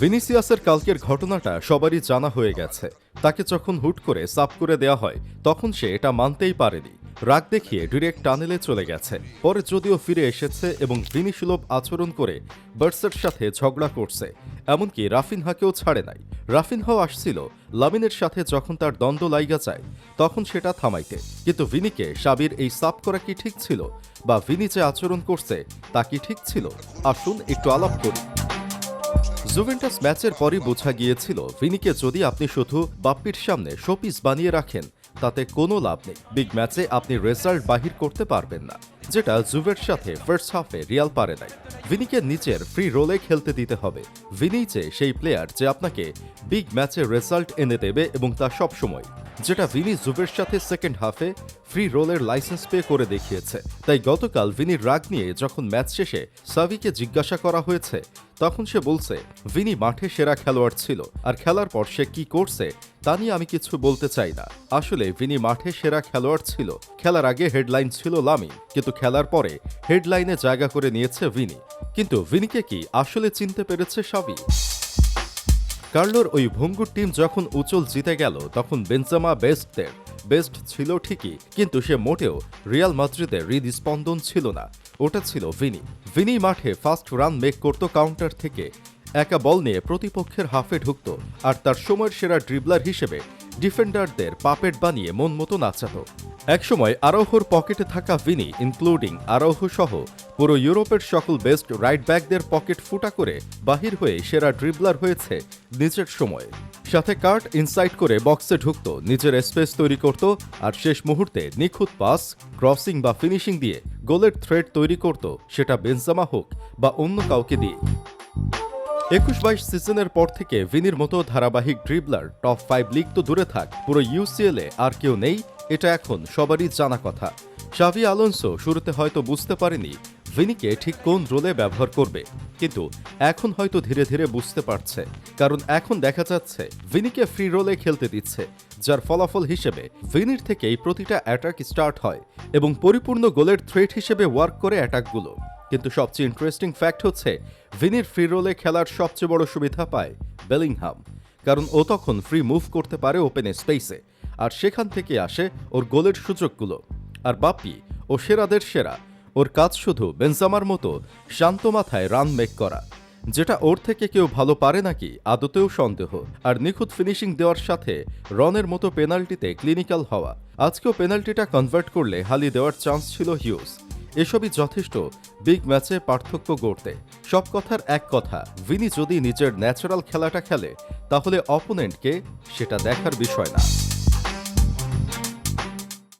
ভিনিসিয়াসের কালকের ঘটনাটা সবারই জানা হয়ে গেছে। তাকে যখন হুট করে সাফ করে দেয়া হয়, তখন সে এটা মানতেই পারেনি। রাগ দেখিয়ে ডিরেক্ট টানেলে চলে গেছে। পরে যদিও ফিরে এসেছে এবং ভিনিসুলভ আচরণ করে বার্সের সাথে ঝগড়া করছে। এমনকি রাফিনহাকেও ছাড়ে নাই। রাফিনহাও আসছিল লামিনের সাথে যখন তার দ্বন্দ্ব লাইগা যায়, তখন সেটা থামাইতে। কিন্তু ভিনিকে সাবির এই সাফ করা কি ঠিক ছিল? বা ভিনি যে আচরণ করছে, তা কি ঠিক ছিল? আসুন একটু আলাপ করি। জুভেন্টাস ম্যাচের পরই বোঝা গিয়েছিল, ভিনিকে যদি আপনি শুধু বাপ্পির সামনে শোপিস বানিয়ে রাখেন, তাতে কোনো লাভ নেই। বিগ ম্যাচে আপনি রেজাল্ট বাহির করতে পারবেন না, যেটা জুভের সাথে ফার্স্ট হাফে রিয়াল পারে নাই। ভিনিকে নিচের ফ্রি রোলে খেলতে দিতে হবে। ভিনি যে সেই প্লেয়ার যে আপনাকে বিগ ম্যাচে রেজাল্ট এনে দেবে এবং তা সবসময়। যেটা ভিনি জুবের সাথে সেকেন্ড হাফে ফ্রি রোলের লাইসেন্স পে করে দেখিয়েছে। তাই গতকাল ভিনির রাগ নিয়ে যখন ম্যাচ শেষে সাভিকে জিজ্ঞাসা করা হয়েছে, তখন সে বলছে, ভিনি মাঠে সেরা খেলোয়াড় ছিল, আর খেলার পর সে কি করছে তা নিয়ে আমি কিছু বলতে চাই না। আসলে ভিনি মাঠে সেরা খেলোয়াড় ছিল, খেলার আগে হেডলাইন ছিল লামি কিন্তু খেলার পরে হেডলাইনে জায়গা করে নিয়েছে ভিনি। কিন্তু ভিনিকে কি আসলে চিনতে পেরেছে সাবি কার্লোর ওই ভঙ্গুর টিম যখন উচল জিতে গেল, তখন বেঞ্জামা বেস্টদের, বেস্ট ছিল ঠিকই, কিন্তু সে মোটেও রিয়াল মাদ্রিদের হৃদস্পন্দন ছিল না। ওটা ছিল ভিনি। ভিনি মাঠে ফার্স্ট রান মেক করত কাউন্টার থেকে। একা বল নিয়ে প্রতিপক্ষের হাফে ঢুকত, আর তার সময়ের সেরা ড্রিবলার হিসেবে ডিফেন্ডারদের পাপেট বানিয়ে মন মতো নাচাত। একসময় আরোহর পকেটে থাকা ভিনি, ইনক্লুডিং আরোহ সহ পুরো ইউরোপের সকল বেস্ট রাইট ব্যাকদের পকেট ফুটা করে বাহির হয়ে সেরা ড্রিবলার হয়েছে নিজের সময়ে। সাথে কার্ট ইনসাইড করে বক্সে ঢুকত, নিজের স্পেস তৈরি করত আর শেষ মুহূর্তে নিখুঁত পাস, ক্রসিং বা ফিনিশিং দিয়ে গোলের থ্রেড তৈরি করত, সেটা বেনজামা হোক বা অন্য কাউকে দিয়ে। একুশ বাইশ সিজনের পর থেকে ভিনির মতো ধারাবাহিক ড্রিবলার টপ ফাইভ লিগ তো দূরে থাক, পুরো ইউসিএল আর কেউ নেই, এটা এখন সবারই জানা কথা। শাভি আলোনসো শুরুতে হয়তো বুঝতে পারেনি ভিনিকে ঠিক কোন রোলে ব্যবহার করবে। কিন্তু এখন হয়তো ধীরে ধীরে বুঝতে পারছে। কারণ এখন দেখা যাচ্ছে, ভিনিকে ফ্রি রোলে খেলতে দিচ্ছে, যার ফলাফল হিসেবে ভিনির থেকেই প্রতিটা অ্যাটাক স্টার্ট হয় এবং পরিপূর্ণ গোলের থ্রেট হিসেবে ওয়ার্ক করে অ্যাটাকগুলো কিন্তু সবচেয়ে ইন্টারেস্টিং ফ্যাক্ট হচ্ছে, ভিনির ফ্রি রোলে খেলার সবচেয়ে বড় সুবিধা পায় বেলিংহাম কারণ ও তখন ফ্রি মুভ করতে পারে ওপেন স্পেসে আর সেখান থেকে আসে ওর গোলের সুযোগগুলো। আর বাপ্পি ও সেরাদের সেরা ওর কাজ শুধু বেনজামার মতো শান্ত মাথায় রান মেক করা, যেটা ওর থেকে কেউ ভালো পারে নাকি আদতেও সন্দেহ। আর নিখুঁত ফিনিশিং দেওয়ার সাথে রনের মতো পেনাল্টিতে ক্লিনিক্যাল হওয়া। আজকেও পেনাল্টিটা কনভার্ট করলে হালি দেওয়ার চান্স ছিল হিউজ। এসবই যথেষ্ট বিগ ম্যাচে পার্থক্য গড়তে। সব কথার এক কথা, ভিনি যদি নিজের ন্যাচারাল খেলাটা খেলে, তাহলে অপোনেন্টকে সেটা দেখার বিষয় না।